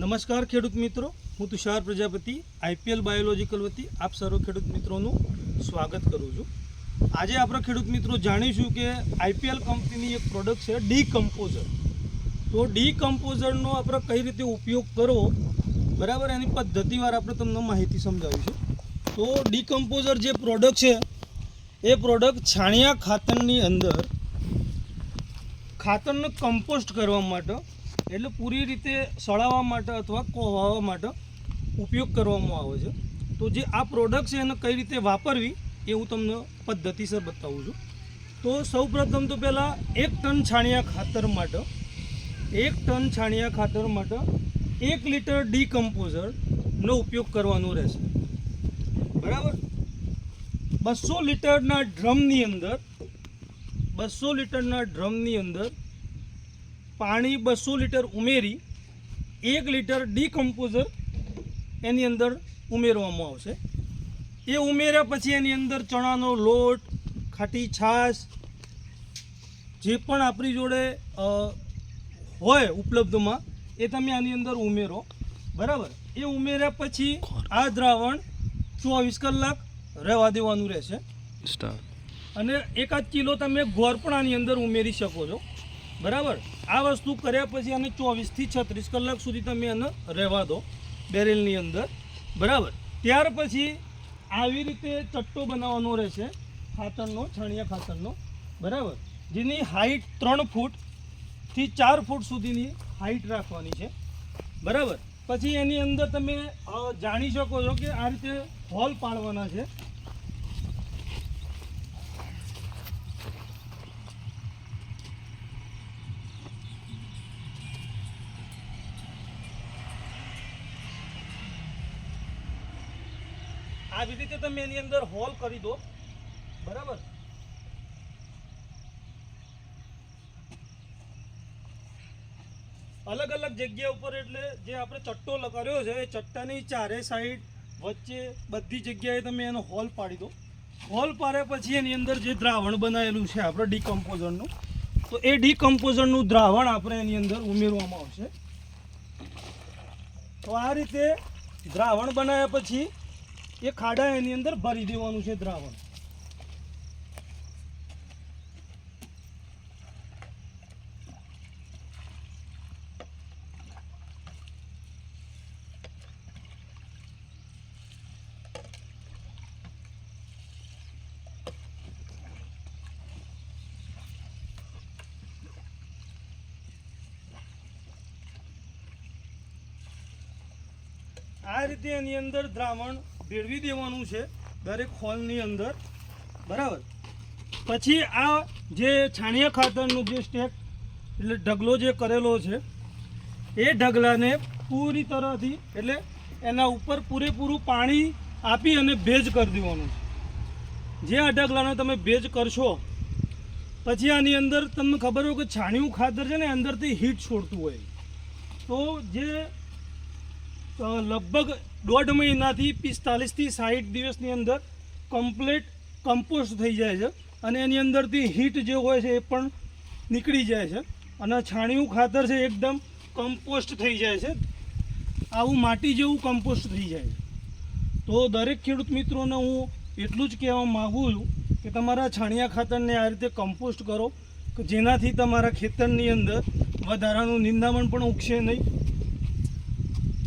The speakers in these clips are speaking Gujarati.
નમસ્કાર ખેડૂત મિત્રો, હું તુષાર પ્રજાપતિ, આઈપીએલ બાયોલોજીકલ વતી આપ સર્વ ખેડૂત મિત્રોનું સ્વાગત કરું છું. આજે આપણે ખેડૂત મિત્રો જાણીશું કે આઈપીએલ કંપનીની એક પ્રોડક્ટ છે ડી કમ્પોઝર તો ડી કમ્પોઝરનો આપણે કઈ રીતે ઉપયોગ કરવો? બરાબર, એની પદ્ધતિવાર આપણે તમને માહિતી સમજાવીશું. તો ડી કમ્પોઝર જે પ્રોડક્ટ છે, એ પ્રોડક્ટ છાણિયા ખાતરની અંદર ખાતરને કમ્પોસ્ટ કરવા માટે એટલે પૂરી રીતે સળાવવા માટે અથવા કોહવા માટે ઉપયોગ કરવામાં આવે છે. તો જે આ પ્રોડક્ટ છે એને કઈ રીતે વાપરવી એ હું તમને પદ્ધતિસર બતાવું છું. તો સૌપ્રથમ તો પહેલાં એક ટન છાણિયા ખાતર માટે, એક ટન છાણિયા ખાતર માટે એક લીટર ડીકમ્પોઝરનો ઉપયોગ કરવાનો રહેશે. બરાબર? બસો લીટરના ડ્રમની અંદર, બસો લીટરના ડ્રમની અંદર પાણી બસો લીટર ઉમેરી એક લીટર ડીકમ્પોઝર એની અંદર ઉમેરવામાં આવશે. એ ઉમેર્યા પછી એની અંદર ચણાનો લોટ ખાટી છાશ જે પણ આપણી જોડે હોય ઉપલબ્ધમાં એ તમે આની અંદર ઉમેરો. બરાબર? એ ઉમેર્યા પછી આ દ્રાવણ ચોવીસ કલાક રહેવા દેવાનું રહેશે. અને એકાદ કિલો તમે ગોળ પણ આની અંદર ઉમેરી શકો છો. બરાબર? આ વસ્તુ કર્યા પછી આને ચોવીસથી છત્રીસ કલાક સુધી તમે એને રહેવા દો બેરેલની અંદર. બરાબર? ત્યાર પછી આવી રીતે ચટ્ટો બનાવવાનો રહેશે, ખાતરનો, છાણિયા ખાતરનો. બરાબર? જેની હાઈટ ત્રણ ફૂટથી ચાર ફૂટ સુધીની હાઈટ રાખવાની છે. બરાબર? પછી એની અંદર તમે જાણી શકો છો કે આ રીતે હોલ પાડવાના છે. આવી રીતે તમે એની અંદર હોલ કરી દો. બરાબર? અલગ અલગ જગ્યા ઉપર એટલે જે આપણે ચટ્ટો કર્યો છે, એ ચટ્ટાની ચારે સાઈડ વચ્ચે બધી જગ્યાએ તમે એનો હોલ પાડી દો. હોલ પાડ્યા પછી એની અંદર જે દ્રાવણ બનાવેલું છે આપણે ડીકમ્પોઝરનું તો એ ડીકમ્પોઝરનું દ્રાવણ આપણે એની અંદર ઉમેરવામાં આવશે. તો આ રીતે દ્રાવણ બનાવ્યા પછી એ ખાડા એની અંદર ભરી દેવાનું છે દ્રાવણ. આ રીતે એની અંદર દ્રાવણ ભેળવી દેવાનું છે દરેક હોલની અંદર. બરાબર? પછી આ જે છાણિયા ખાતરનું જે સ્ટેક, એટલે ઢગલો જે કરેલો છે, એ ઢગલાને પૂરી તરહથી, એટલે એના ઉપર પૂરેપૂરું પાણી આપી અને ભેજ કરી દેવાનું છે. જે આ ઢગલાને તમે ભેજ કરશો, પછી આની અંદર તમને ખબર હોય કે છાણિયું ખાતર છે ને અંદરથી હીટ છોડતું હોય. તો જે લગભગ દોઢ મહિનાથી પિસ્તાલીસથી સાઠ દિવસની અંદર કમ્પ્લેટ કમ્પોસ્ટ થઈ જાય છે અને એની અંદરથી હીટ જે હોય છે એ પણ નીકળી જાય છે અને છાણિયું ખાતર છે એકદમ કમ્પોસ્ટ થઈ જાય છે. આવું માટી જેવું કમ્પોસ્ટ થઈ જાય છે. તો દરેક ખેડૂત મિત્રોને હું એટલું જ કહેવા માગું છું કે તમારા છાણિયા ખાતરને આ રીતે કમ્પોસ્ટ કરો કે જેનાથી તમારા ખેતરની અંદર વધારાનું નિંદામણ પણ ઉગશે નહીં.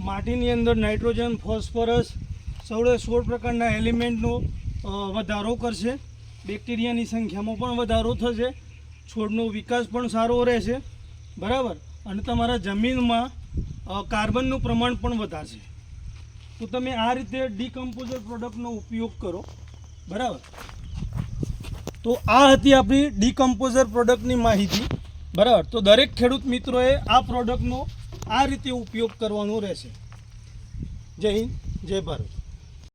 માટીની અંદર નાઇટ્રોજન, ફોસ્ફરસ સૌળે સોળ પ્રકારના એલિમેન્ટનો વધારો કરશે. બેક્ટેરિયાની સંખ્યામાં પણ વધારો થશે. છોડનો વિકાસ પણ સારો રહેશે. બરાબર? અને તમારા જમીનમાં કાર્બનનું પ્રમાણ પણ વધારશે. તો તમે આ રીતે ડીકમ્પોઝર પ્રોડક્ટનો ઉપયોગ કરો. બરાબર? તો આ હતી આપણી ડીકમ્પોઝર પ્રોડક્ટની માહિતી. બરાબર? તો દરેક ખેડૂત મિત્રોએ આ પ્રોડક્ટનો આ રીતે ઉપયોગ કરવાનો રહેશે. જય હિન્દ જય ભારત.